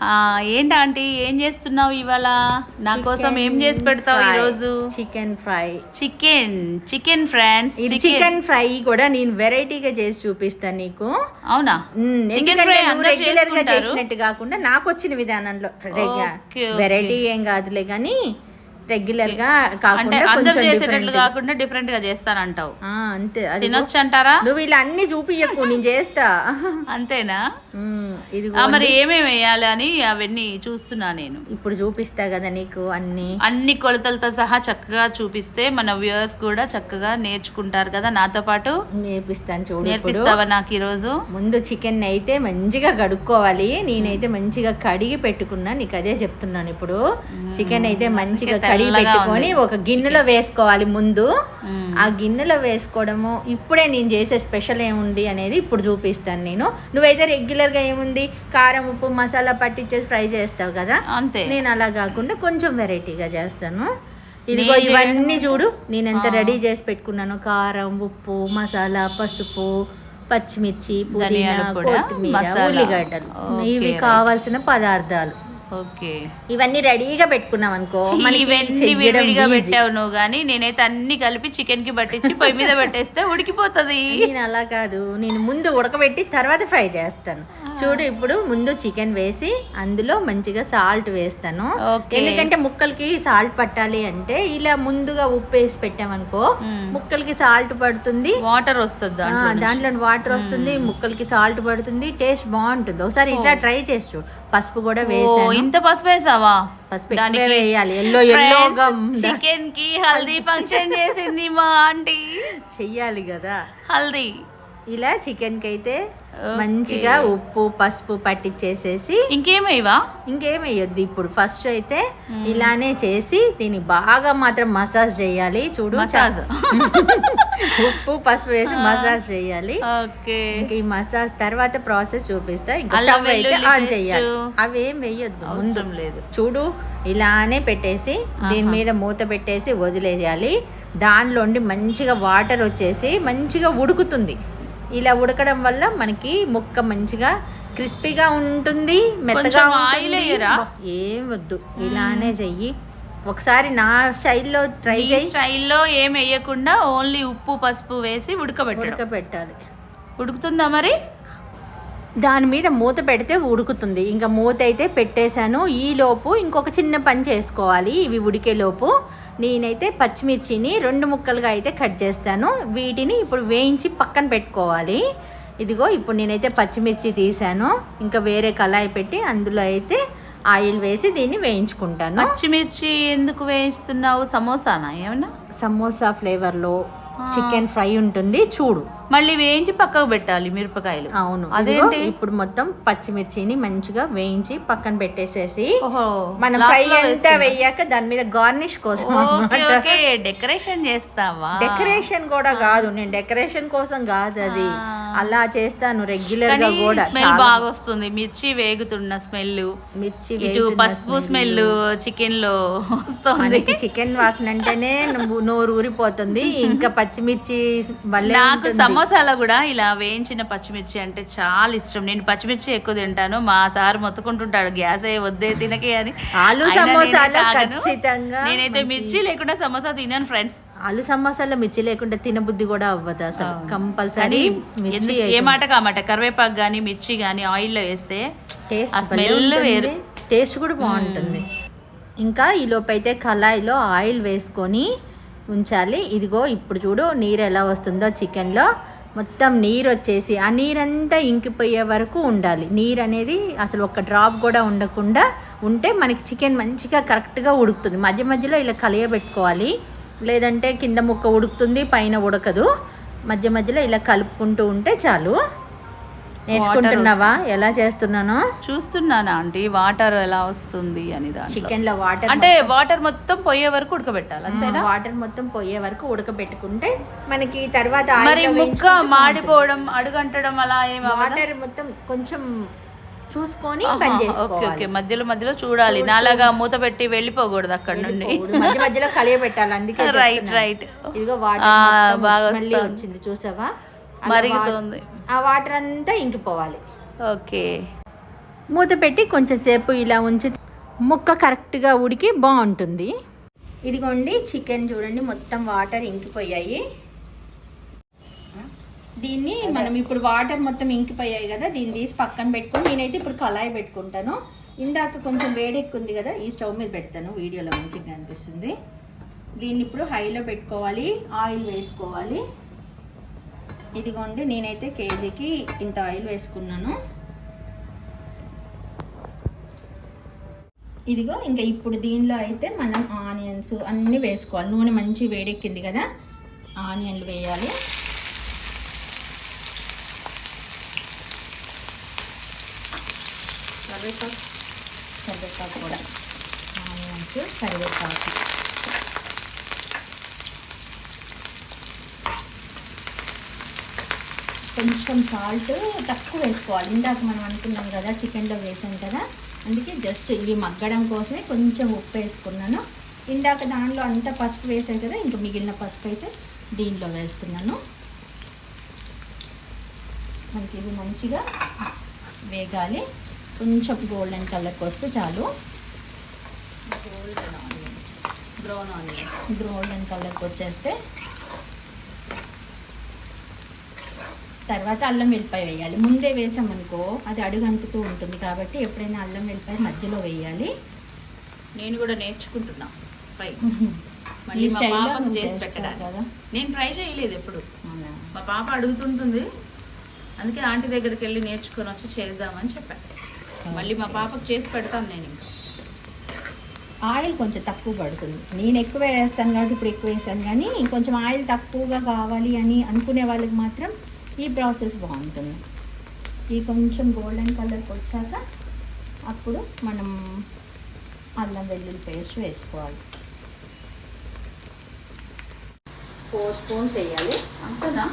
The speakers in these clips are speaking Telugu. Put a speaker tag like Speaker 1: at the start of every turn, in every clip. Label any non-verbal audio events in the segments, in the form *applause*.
Speaker 1: ఆ, ఏంటి ఆంటీ? ఏం చేస్తున్నావు ఇవాళ? నా కోసం ఏం చేసి పెడతావు ఈ రోజు
Speaker 2: chicken fry
Speaker 1: chicken chicken friends
Speaker 2: ఇది చికెన్ ఫ్రై కూడా నేను వెరైటీగా చేసి చూపిస్తాను నీకు.
Speaker 1: అవునా? చికెన్ ఫ్రై రెగ్యులర్గా
Speaker 2: చేసినట్టు కాకుండా నాకు వచ్చిన విధానంలో. వెరైటీ ఏం కాదులే కానీ
Speaker 1: రెగ్యులర్గా
Speaker 2: కాకుండా
Speaker 1: అందరు చేసేటట్లు. కాకుండా డిఫరెంట్గా చేస్తానంటావు
Speaker 2: అంతే.
Speaker 1: తినొచ్చు అంటారా?
Speaker 2: నువ్వు ఇలా అన్ని చూపియకు నేను చేస్తా. *laughs*
Speaker 1: అంతేనా?
Speaker 2: ఇది
Speaker 1: మరి ఏమేమి వేయాలి అని అవన్నీ చూస్తున్నా నేను.
Speaker 2: ఇప్పుడు చూపిస్తా కదా నీకు అన్ని.
Speaker 1: అన్ని కొలతలతో సహా చక్కగా చూపిస్తే మన వ్యూవర్స్ కూడా చక్కగా నేర్చుకుంటారు కదా. నాతో పాటు
Speaker 2: నేర్పిస్తాను చూడు
Speaker 1: నేర్పిస్తావా నాకు ఈరోజు?
Speaker 2: ముందు చికెన్ అయితే మంచిగా కడుక్కోవాలి. నేనైతే మంచిగా కడిగి పెట్టుకున్నా. నీకు అదే చెప్తున్నాను ఇప్పుడు. చికెన్ అయితే మంచిగా కడిగి పెట్టుకొని ఒక గిన్నెలో వేసుకోవాలి ముందు. ఆ గిన్నెలో వేసుకోవడము ఇప్పుడే నేను చేసే స్పెషల్ ఏముంది అనేది ఇప్పుడు చూపిస్తాను నేను. నువ్వైతే రెగ్యులర్గా ఏముంది? కారం ఉప్పు మసాలా పట్టించేసి ఫ్రై చేస్తావు కదా?
Speaker 1: అంతే.
Speaker 2: నేను అలా కాకుండా కొంచెం వెరైటీగా చేస్తాను. ఇదిగో
Speaker 1: నేను
Speaker 2: ఇవన్నీ చూడు నేను ఎంత రెడీ చేసి పెట్టుకున్నాను. కారం ఉప్పు మసాలా పసుపు పచ్చిమిర్చి పుదీనా కొత్తిమీర. ఉల్లిగడ్డలు. ఇవి. కావాల్సిన పదార్థాలు.
Speaker 1: ఓకే.
Speaker 2: ఇవన్నీ రెడీగా పెట్టుకున్నాం అనుకో
Speaker 1: ఇవన్నీ విడివిడిగా. పెట్టావు నువ్వు కానీ నేనైతే అన్ని కలిపి చికెన్కి పట్టించి పొయ్యి మీద పెట్టేస్తే ఉడికిపోతది.
Speaker 2: నేను అలా కాదు. నేను ముందు ఉడకబెట్టి తర్వాత ఫ్రై చేస్తాను. చూడు ఇప్పుడు ముందు చికెన్ వేసి అందులో మంచిగా సాల్ట్ వేస్తాను. ఎందుకంటే ముక్కలకి సాల్ట్ పట్టాలి అంటే ఇలా ముందుగా ఉప్పు వేసి పెట్టామనుకో. ముక్కలకి సాల్ట్ పడుతుంది.
Speaker 1: వాటర్ వస్తుంది. దాంట్లో
Speaker 2: వాటర్ వస్తుంది ముక్కలకి సాల్ట్ పడుతుంది టేస్ట్ బాగుంటుంది. ఒకసారి ఇట్లా ట్రై చేసి చూడు. పసుపు కూడా వేసాను.
Speaker 1: ఇంత పసుపు వేసావా?
Speaker 2: పసుపు ఎక్కువే వేయాలి. ఎల్లో ఎల్లోగా
Speaker 1: చికెన్కి హల్దీ ఫంక్షన్ చేసింది మా ఆంటీ.
Speaker 2: చెయ్యాలి కదా.
Speaker 1: హల్దీ.
Speaker 2: ఇలా చికెన్కి అయితే. మంచిగా ఉప్పు పసుపు పట్టించేసేసి
Speaker 1: ఇంకేమేవా
Speaker 2: ఇంకేం వేయొద్దు ఇప్పుడు. ఫస్ట్ అయితే ఇలానే చేసి దీన్ని బాగా మాత్రం మసాజ్ చేయాలి. చూడు
Speaker 1: మసాజ్. *laughs*
Speaker 2: ఉప్పు పసుపు వేసి మసాజ్ చేయాలి. ఈ మసాజ్ తర్వాత ప్రాసెస్ చూపిస్తా. ఇంకా స్టవ్ అయితే ఆన్ చేయాలి. అవేం వేయొద్దు ముందు.
Speaker 1: అవసరం లేదు.
Speaker 2: చూడు ఇలానే పెట్టేసి దీని మీద మూత పెట్టేసి వదిలేయాలి. దానిలోండి మంచిగా వాటర్ వచ్చేసి మంచిగా ఉడుకుతుంది. ఇలా ఉడకడం వల్ల మనకి ముక్క మంచిగా క్రిస్పీగా ఉంటుంది మెత్తగా ఏం వద్దు. ఇలానే చెయ్యి. ఒకసారి నా స్టైల్లో ట్రై చేయి
Speaker 1: స్టైల్లో ఏం వేయకుండా ఓన్లీ ఉప్పు పసుపు వేసి ఉడకబెట్టడం.
Speaker 2: ఉడకబెట్టాలి.
Speaker 1: ఉడుకుతుందా మరి?
Speaker 2: దాని మీద మూత పెడితే ఉడుకుతుంది. ఇంకా మూత అయితే పెట్టేశాను. ఈ లోపు ఇంకొక చిన్న పని చేసుకోవాలి. ఇవి ఉడికే లోపు. నేనైతే పచ్చిమిర్చిని రెండు ముక్కలుగా అయితే కట్ చేస్తాను. వీటిని ఇప్పుడు వేయించి పక్కన పెట్టుకోవాలి. ఇదిగో ఇప్పుడు నేనైతే పచ్చిమిర్చి తీసాను. ఇంకా వేరే కళాయి పెట్టి అందులో అయితే ఆయిల్ వేసి దీన్ని వేయించుకుంటాను.
Speaker 1: పచ్చిమిర్చి ఎందుకు వేయిస్తున్నావు? సమోసానా ఏమన్నా?
Speaker 2: సమోసా ఫ్లేవర్లో చికెన్ ఫ్రై ఉంటుంది. చూడు.
Speaker 1: మళ్ళీ వేయించి పక్కకు పెట్టాలి మిరపకాయలు.
Speaker 2: అవును.
Speaker 1: అదేంటి?
Speaker 2: ఇప్పుడు మొత్తం పచ్చిమిర్చిని మంచిగా వేయించి పక్కన పెట్టేసేసి మనం ఫ్రై అంతా. వెయ్యాక దాని మీద గార్నిష్ కోసం
Speaker 1: డెకరేషన్ చేస్తావా?
Speaker 2: డెకరేషన్ కూడా కాదు. నేను డెకరేషన్ కోసం కాదు అది. అలా చేస్తాను
Speaker 1: రెగ్యులర్గా
Speaker 2: కూడా
Speaker 1: స్మెల్ బాగా వస్తుంది మిర్చి వేగుతున్న స్మెల్
Speaker 2: మిర్చి
Speaker 1: ఇటు పసుపు. స్మెల్ చికెన్లో వస్తుంది.
Speaker 2: చికెన్ వాసన అంటేనే నోరు ఊరిపోతుంది. *laughs* ఇంకా పచ్చిమిర్చి
Speaker 1: నాకు. సమోసాలో కూడా ఇలా వేయించిన పచ్చిమిర్చి అంటే చాలా ఇష్టం. నేను పచ్చిమిర్చి ఎక్కువ తింటాను. మా సార్ మొత్తుకుంటుంటాడు గ్యాస్ ఏ వద్దే తినకే అని.
Speaker 2: ఆలు సమోసాలో. ఖచ్చితంగా
Speaker 1: నేనైతే మిర్చి లేకుండా సమోసా తినాను ఫ్రెండ్స్.
Speaker 2: ఆలు సమోసాలో మిర్చి లేకుండా తినబుద్ధి కూడా అవ్వదు అసలు. కంపల్సరీ
Speaker 1: ఏ మాట కామాట కరివేపాకు కానీ మిర్చి కానీ ఆయిల్లో వేస్తే
Speaker 2: టేస్ట్
Speaker 1: స్మెల్ వేరు.
Speaker 2: టేస్ట్ కూడా బాగుంటుంది. ఇంకా ఈ లోపైతే కళాయిలో ఆయిల్ వేసుకొని ఉంచాలి. ఇదిగో ఇప్పుడు చూడు నీరు ఎలా వస్తుందో చికెన్లో. మొత్తం నీరు వచ్చేసి ఆ నీరంతా ఇంకిపోయే వరకు ఉండాలి. నీరు అనేది అసలు ఒక డ్రాప్ కూడా ఉండకుండా ఉంటే మనకి చికెన్ మంచిగా కరెక్ట్గా ఉడుకుతుంది. మధ్య మధ్యలో ఇలా కలియబెట్టుకోవాలి. లేదంటే కింద ముక్క ఉడుకుతుంది పైన ఉడకదు. మధ్య మధ్యలో ఇలా కలుపుకుంటూ ఉంటే చాలు. నేర్చుకుంటున్నావా? ఎలా చేస్తున్నానో?
Speaker 1: చూస్తున్నాను ఆంటీ వాటర్ ఎలా వస్తుంది అని
Speaker 2: చికెన్లో వాటర్
Speaker 1: అంటే వాటర్ మొత్తం పోయే వరకు ఉడకబెట్టాలి అంతేనా?
Speaker 2: వాటర్ మొత్తం పోయే వరకు ఉడకబెట్టుకుంటే మనకి తర్వాత
Speaker 1: మరి ముక్క మాడిపోవడం అడుగంటడం అలా ఏం అవ్వదా?
Speaker 2: వాటర్ మొత్తం కొంచెం చూసుకొని
Speaker 1: ఓకే ఓకే. మధ్యలో మధ్యలో చూడాలి. నాలాగా మూత పెట్టి వెళ్ళిపోకూడదు అక్కడ నుండి.
Speaker 2: మధ్య మధ్యలో కలియ పెట్టాలి అందుకే *laughs*
Speaker 1: రైట్. రైట్
Speaker 2: ఇదిగో వాటర్
Speaker 1: బాగా.
Speaker 2: వచ్చింది చూసావా?
Speaker 1: మరుగుతుంది.
Speaker 2: ఆ వాటర్ అంతా ఇంకిపోవాలి.
Speaker 1: ఓకే.
Speaker 2: మూత పెట్టి కొంచెం సేపు ఇలా ఉంచి ముక్క కరెక్ట్గా ఉడికి బాగుంటుంది. ఇదిగోండి చికెన్ చూడండి మొత్తం వాటర్ ఇంకిపోయాయి. దీన్ని మనం ఇప్పుడు వాటర్ మొత్తం ఇంకిపోయాయి కదా దీన్ని తీసి పక్కన పెట్టుకొని నేనైతే ఇప్పుడు కళాయి పెట్టుకుంటాను. ఇందాక కొంచెం వేడెక్కుంది కదా ఈ స్టవ్ మీద పెడతాను వీడియోలో మంచిగా అనిపిస్తుంది. దీన్ని ఇప్పుడు హైలో పెట్టుకోవాలి ఆయిల్ వేసుకోవాలి. ఇదిగోండి నేనైతే కేజీకి ఇంత ఆయిల్ వేసుకున్నాను. ఇదిగో ఇంకా ఇప్పుడు దీనిలో అయితే మనం ఆనియన్స్ అన్నీ వేసుకోవాలి. నూనె మంచి వేడెక్కింది కదా ఆనియన్లు వేయాలి.
Speaker 1: కరివేపాకు.
Speaker 2: కరివేపాకు కూడా. ఆనియన్స్ కరివేపాకు. కొంచెం సాల్ట్ తక్కువ వేసుకోవాలి. ఇందాక మనం అనుకున్నాం కదా చికెన్లో వేసాం కదా అందుకే జస్ట్ ఇవి మగ్గడం కోసమే కొంచెం ఉప్పు వేసుకున్నాను. ఇందాక దానిలో అంతా పసుపు వేసాం కదా ఇంకా మిగిలిన పసుపు అయితే దీనిలో వేస్తున్నాను. మనకి ఇది మంచిగా వేగాలి. కొంచెం గోల్డెన్ కలర్కి వస్తే చాలు.
Speaker 1: Golden onion brown onion
Speaker 2: golden కలర్కి వచ్చేస్తే తర్వాత అల్లం వెల్లిపాయ వేయాలి. ముందే వేసామనుకో అది అడుగు అంటుతూ ఉంటుంది కాబట్టి ఎప్పుడైనా అల్లం వెల్లిపాయ మధ్యలో వేయాలి.
Speaker 1: నేను కూడా నేర్చుకుంటున్నా. ఫ్రై *laughs* మళ్ళీ మా పాపకు చేసి పెట్టడానికి. నేను ట్రై చేయలేదు ఎప్పుడు. మా పాప అడుగుతుంటుంది. అందుకే ఆంటీ దగ్గరికి వెళ్ళి నేర్చుకొని వచ్చి చేద్దామని చెప్పాను మళ్ళీ మా పాపకు చేసి పెడతాను నేను ఇంకా.
Speaker 2: ఆయిల్ కొంచెం తక్కువ పడుతుంది. నేను ఎక్కువ వేస్తాను కాబట్టి ఇప్పుడు ఎక్కువ వేసాను. కానీ కొంచెం ఆయిల్ తక్కువగా కావాలి అని అనుకునే వాళ్ళకి మాత్రం ఈ ప్రాసెస్ బాగుంటుంది. ఈ కొంచెం గోల్డెన్ కలర్కి వచ్చాక అప్పుడు మనం అల్లం వెల్లుల్లి పేస్ట్ వేసుకోవాలి. ఫోర్ స్పూన్స్ వేయాలి.
Speaker 1: అంతేనా?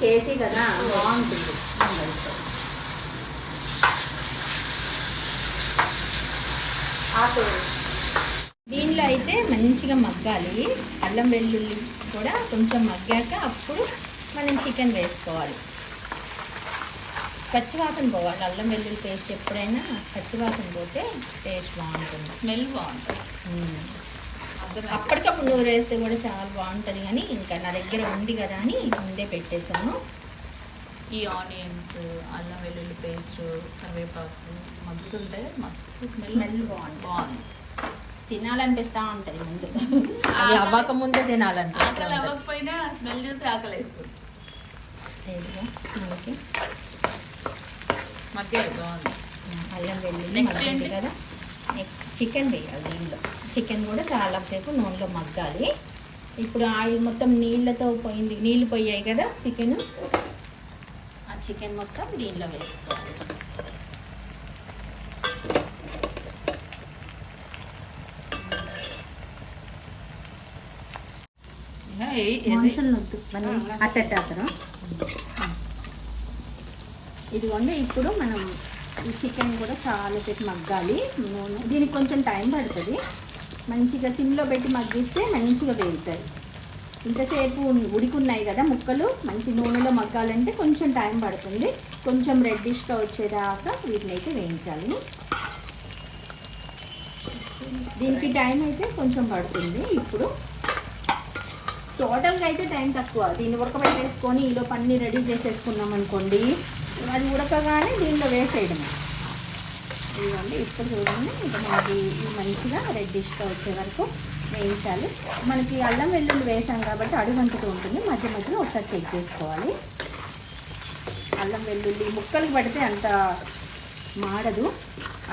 Speaker 2: కేసీ కదా. బాగుంటుంది. ఆకు. దీనిలో అయితే మంచిగా మగ్గాలి. అల్లం వెల్లుల్లి కూడా కొంచెం మగ్గాక అప్పుడు మనం చికెన్ వేసుకోవాలి. పచ్చివాసన పోవాలి. అల్లం వెల్లుల్లి పేస్ట్ ఎప్పుడైనా పచ్చివాసన పోతే టేస్ట్ బాగుంటుంది.
Speaker 1: స్మెల్ బాగుంటుంది.
Speaker 2: అప్పటికప్పుడు నూరు వేస్తే కూడా చాలా బాగుంటుంది కానీ ఇంకా నా దగ్గర ఉంది కదా అని ముందే పెట్టేశాను.
Speaker 1: ఈ ఆనియన్స్ అల్లం వెల్లుల్లి పేస్ట్ కరివేపాకు మగ్గుతుంటే మస్తు స్మెల్
Speaker 2: స్మెల్ బాగుంటుంది.
Speaker 1: బాగుంది
Speaker 2: తినాలనిపిస్తూ ఉంటుంది ముందు. అది అవ్వక ముందే తినాలనిపిస్తూ
Speaker 1: ఆకలి. అవ్వకపోయినా స్మెల్ చూసి ఆకలి వేస్తుంది.
Speaker 2: మనకి
Speaker 1: మధ్య బాగుంది.
Speaker 2: అల్లం వెల్లుల్లి మగ్గింది? కదా. నెక్స్ట్ చికెన్ వేయాలి దీనిలో చికెన్ కూడా చాలాసేపు నూనెలో మగ్గాలి. ఇప్పుడు ఆయిల్ మొత్తం నీళ్ళతో పోయింది. నీళ్ళు పోయాయి కదా చికెన్? ఆ చికెన్ మొత్తం దీనిలో వేసుకోవాలి. మళ్ళీ అట్టేస్తారు ఇదిగోండి ఇప్పుడు మనం ఈ చికెన్ కూడా చాలాసేపు మగ్గాలి. నూనె దీనికి కొంచెం టైం పడుతుంది. మంచిగా సిమ్లో పెట్టి మగ్గిస్తే మంచిగా వేగుతాయి. ఇంతసేపు ఉడికున్నాయి కదా ముక్కలు మంచి నూనెలో మగ్గాలంటే కొంచెం టైం పడుతుంది. కొంచెం రెడ్డిష్గా వచ్చేదాకా వీటిని అయితే వేయించాలి. దీనికి టైం అయితే కొంచెం పడుతుంది. ఇప్పుడు టోటల్గా అయితే టైం తక్కువ. దీన్ని ఉడకబెట్టేసుకొని ఈలో పన్నీ రెడీ చేసేసుకున్నాం అనుకోండి అది ఉడకగానే దీనిలో వేసేయడమే. ఇదిగోండి ఇప్పుడు చూడండి ఇక మనకి మంచిగా రెడ్డిష్గా వచ్చే వరకు వేయించాలి. మనకి అల్లం వెల్లుల్లి వేసాం కాబట్టి అడుగంటుతూ ఉంటుంది. మధ్య మధ్యలో ఒకసారి చెక్ చేసుకోవాలి. అల్లం వెల్లుల్లి ముక్కలు పడితే అంత మాడదు.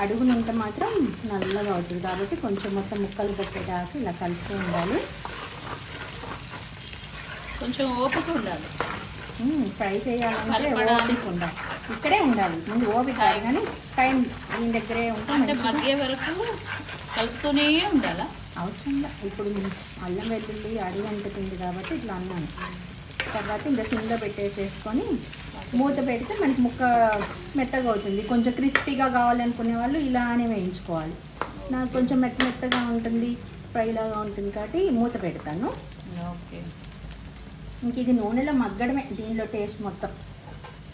Speaker 2: అడుగునంత మాత్రం నల్లగా అవుతుంది కాబట్టి కొంచెం మొత్తం ముక్కలు పెట్టేదాకా ఇలా కలుపుతూ ఉండాలి.
Speaker 1: కొంచెం ఓపిక ఉండాలి.
Speaker 2: ఫ్రై చేయాలంటే ఇక్కడే ఉండాలి. ముందు ఓపిక కాదు కానీ టైం దీని దగ్గరే ఉంటే
Speaker 1: వరకు కలుపుతూనే ఉండాలా?
Speaker 2: అవసరం. ఇప్పుడు అల్లం వెల్లుల్లి అడుగు అంటుతుంది కాబట్టి ఇట్లా అన్నాను. తర్వాత ఇంకా సిమ్లో పెట్టేసేసుకొని మూత పెడితే మనకి ముక్క మెత్తగా అవుతుంది. కొంచెం క్రిస్పీగా కావాలనుకునే వాళ్ళు ఇలానే వేయించుకోవాలి. నాకు కొంచెం మెత్త మెత్తగా ఉంటుంది ఫ్రై లాగా ఉంటుంది కాబట్టి మూత పెడతాను.
Speaker 1: ఓకే.
Speaker 2: ఇంక ఇది నూనెలో మగ్గడమే దీనిలో టేస్ట్ మొత్తం.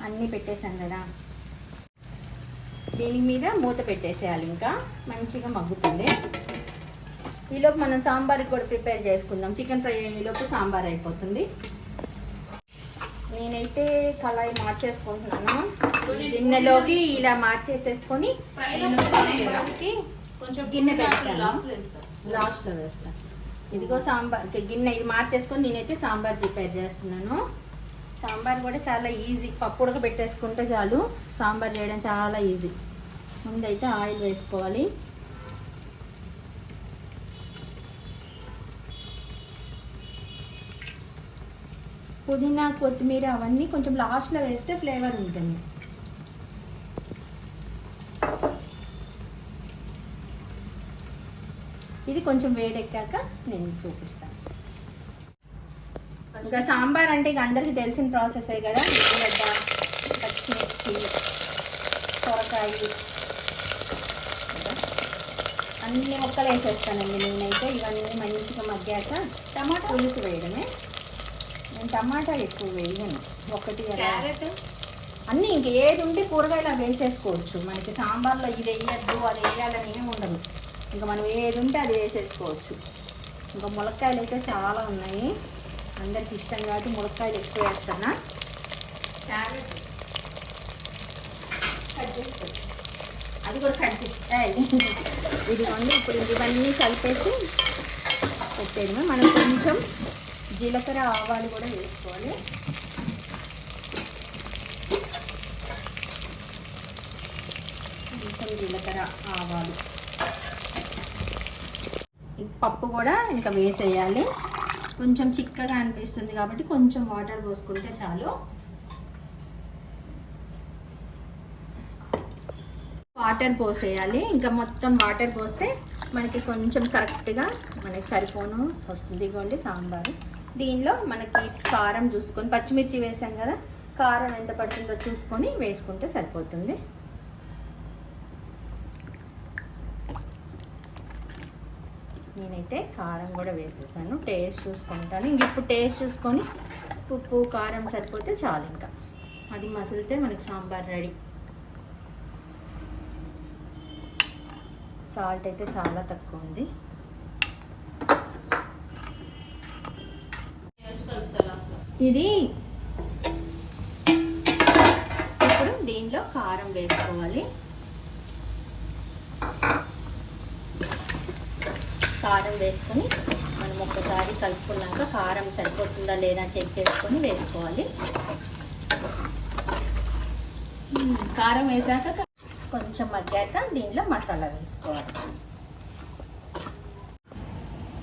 Speaker 2: అన్నీ పెట్టేశాను కదా. దీని మీద మూత పెట్టేసేయాలి ఇంకా. మంచిగా మగ్గుతుంది. ఈలోపు మనం సాంబార్కి కూడా ప్రిపేర్ చేసుకుందాం. చికెన్ ఫ్రై ఈలోపు సాంబార్ అయిపోతుంది. నేనైతే కళాయి మార్చేసుకుంటున్నాను. గిన్నెలోకి ఇలా మార్చేసేసుకొని
Speaker 1: కొంచెం
Speaker 2: గిన్నె పెట్టాను.
Speaker 1: లాస్ట్లో వేస్తాను.
Speaker 2: ఇదిగో సాంబార్. గిన్నె ఇది మార్చేసుకొని నేనైతే సాంబార్ ప్రిపేర్ చేస్తున్నాను. సాంబార్ కూడా చాలా ఈజీ. పప్పు ఉడక పెట్టేసుకుంటే చాలు. సాంబార్ చేయడం చాలా ఈజీ. ముందైతే ఆయిల్ వేసుకోవాలి. పుదీనా కొత్తిమీర అవన్నీ కొంచెం లాస్ట్లో వేస్తే ఫ్లేవర్ ఉంటుంది. ఇది కొంచెం వేడెక్కాక నేను చూపిస్తాను. ఇంకా సాంబార్ అంటే ఇక అందరికీ తెలిసిన ప్రాసెసే కదా? ఉల్లిగడ్డ పచ్చిమిర్చి సొరకాయ. అన్ని మొక్కలు వేసేస్తానండి నేనైతే. ఇవన్నీ మంచిగా మగ్గాక టమాటా? పులుసు వేయడమే. నేను టమాటా ఎక్కువ వేయను. ఒకటి
Speaker 1: క్యారెట్?
Speaker 2: అన్నీ ఇంక ఏది ఉంటే కూరగాయలు అవి వేసేసుకోవచ్చు. మనకి సాంబార్లో ఇది వేయద్దు అది వేయాలని ఏమి ఉండదు. ఇంకా మనం ఏది ఉంటే అది వేసేసుకోవచ్చు. ఇంకా ములక్కాయలు అయితే చాలా ఉన్నాయి. అందరికి ఇష్టం కాబట్టి ములక్కాయలు ఎక్కువ వేస్తానా?
Speaker 1: క్యారెట్
Speaker 2: కట్ చేసుకోవచ్చు అది కూడా కట్ చేస్తాయి వండి ఇప్పుడు ఇవన్నీ కలిపేసి పెట్టేయడమే. మనం కొంచెం జీలకర్ర ఆవాలు కూడా వేసుకోవాలి. కొంచెం జీలకర్ర ఆవాలు. పప్పు కూడా ఇంకా వేసేయాలి. కొంచెం చిక్కగా అనిపిస్తుంది కాబట్టి కొంచెం వాటర్ పోసుకుంటే చాలు. వాటర్ పోసేయాలి. ఇంకా మొత్తం వాటర్ పోస్తే మనకి కొంచెం కరెక్ట్గా మనకి సరిపోను. వస్తుంది ఇగోండి సాంబారు. దీనిలో మనకి కారం చూసుకొని పచ్చిమిర్చి వేసాం కదా కారం ఎంత పడుతుందో చూసుకొని వేసుకుంటే సరిపోతుంది. నేనైతే కారం కూడా వేసేసాను. టేస్ట్ చూసుకుంటాను. ఇంక ఇప్పుడు టేస్ట్ చూసుకొని ఉప్పు కారం సరిపోతే చాలు ఇంకా. అది మసిలితే మనకి సాంబార్ రెడీ. సాల్ట్ అయితే చాలా తక్కువ ఉంది. ఇది ఇప్పుడు దీనిలో కారం వేసుకోవాలి. కారం వేసుకొని మనం ఒక్కసారి కలుపుకున్నాక కారం సరిపోతుందా లేదా చెక్ చేసుకొని వేసుకోవాలి. కారం వేసాక కొంచెం మగ్గాక దీనిలో మసాలా వేసుకోవాలి.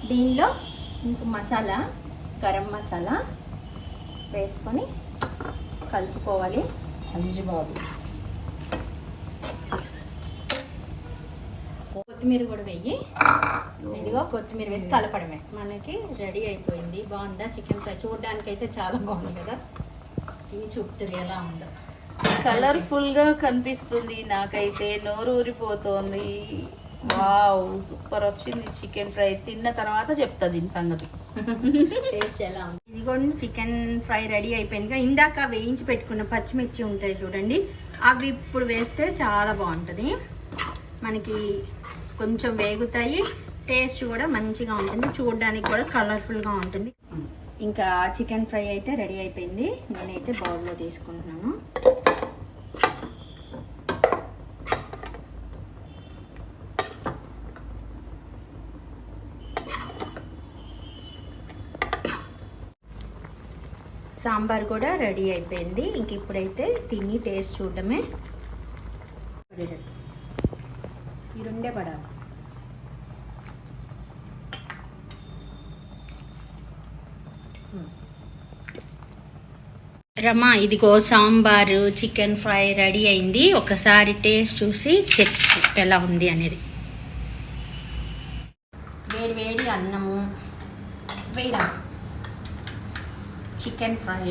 Speaker 2: దీనిలో ఇంక మసాలా గరం మసాలా వేసుకొని కలుపుకోవాలి. అంజుబాబు. కొత్తిమీర కూడా వెయ్యి ఇదిగో కొత్తిమీర వేసి కలపడమే. మనకి రెడీ అయిపోయింది. బాగుందా చికెన్ ఫ్రై? చూడడానికి అయితే చాలా బాగుంది కదా? ఇది చూపుతారు ఎలా ఉందో.
Speaker 1: కలర్ఫుల్గా కనిపిస్తుంది నాకైతే. నోరు ఊరిపోతోంది. వావ్ సూపర్ వచ్చింది చికెన్ ఫ్రై. తిన్న తర్వాత చెప్తా దీని సంగతి.
Speaker 2: టేస్ట్ ఎలా ఉంది? ఇదిగోండి చికెన్ ఫ్రై రెడీ అయిపోయిందిగా ఇందాక వేయించి పెట్టుకున్న పచ్చిమిర్చి ఉంటాయి చూడండి. అవి ఇప్పుడు వేస్తే చాలా బాగుంటుంది. మనకి కొంచెం వేగుతాయి. టేస్ట్ కూడా మంచిగా ఉంటుంది. చూడడానికి కూడా కలర్ఫుల్గా ఉంటుంది. ఇంకా చికెన్ ఫ్రై అయితే రెడీ అయిపోయింది. నేనైతే బౌల్లో తీసుకుంటున్నాను. సాంబార్ కూడా రెడీ అయిపోయింది. ఇంక ఇప్పుడైతే తిని టేస్ట్ చూడడమే. ఈ రెండే పడాలి. రమా ఇదిగో సాంబారు చికెన్ ఫ్రై రెడీ అయింది. ఒకసారి టేస్ట్ చూసి చెప్పు ఎలా ఉంది అనేది. వేడి వేడి అన్నము వేయరా చికెన్ ఫ్రై.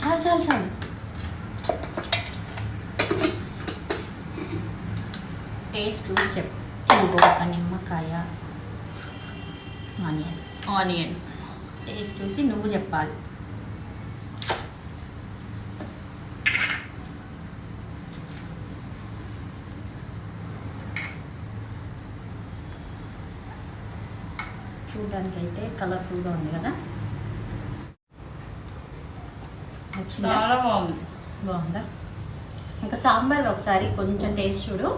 Speaker 2: చాలు చాలు చాలు. టేస్ట్ చూసి చెప్పు ఇదిగో ఒక నిమ్మకాయ ఆనియన్.
Speaker 1: ఆనియన్స్.
Speaker 2: టేస్ట్ చూసి నువ్వు చెప్పాలి. చూడడానికి అయితే కలర్ఫుల్గా ఉంది కదా?
Speaker 1: చాలా బాగుంది.
Speaker 2: బాగుందా? ఇంకా సాంబార్ ఒకసారి కొంచెం టేస్ట్ చూడు.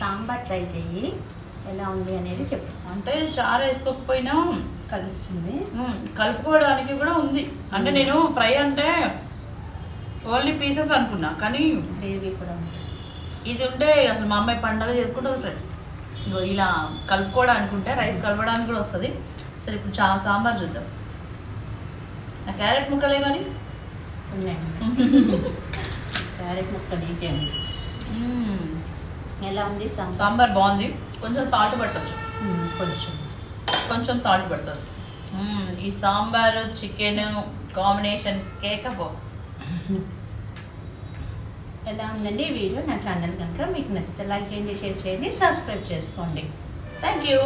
Speaker 2: సాంబార్ ట్రై చెయ్యి. ఎలా ఉంది అనేది చెప్పు.
Speaker 1: అంటే చారు వేసుకోకపోయినా
Speaker 2: కలుస్తుంది.
Speaker 1: కలుపుకోవడానికి కూడా ఉంది. అంటే నేను ఫ్రై అంటే ఓన్లీ పీసెస్ అనుకున్నా కానీ
Speaker 2: గ్రేవీ కూడా
Speaker 1: ఇది ఉంటే అసలు మా అమ్మాయి పండగ చేసుకుంటుంది ఫ్రెండ్స్. ఇలా కలుపుకోవడానికి ఉంటే రైస్ కలపడానికి కూడా వస్తుంది. సరే ఇప్పుడు చా సాంబార్ చూద్దాం. ఆ క్యారెట్ ముక్కలే
Speaker 2: ఉన్నాయి *laughs* క్యారెట్ ముక్క తీసేయండి
Speaker 1: మ్మ్.
Speaker 2: ఎలా ఉంది సాంబార్?
Speaker 1: బాగుంది. కొంచెం సాల్ట్ పట్టొచ్చు.
Speaker 2: కొంచెం.
Speaker 1: కొంచెం సాల్ట్ పడుతుంది. ఈ సాంబార్ చికెన్ కాంబినేషన్ కేక్ పో. *laughs*
Speaker 2: ఎలా ఉందండి ఈ వీడియో నా ఛానల్ కనుక మీకు నచ్చితే లైక్ చేయండి షేర్ చేయండి సబ్స్క్రైబ్ చేసుకోండి.
Speaker 1: Thank you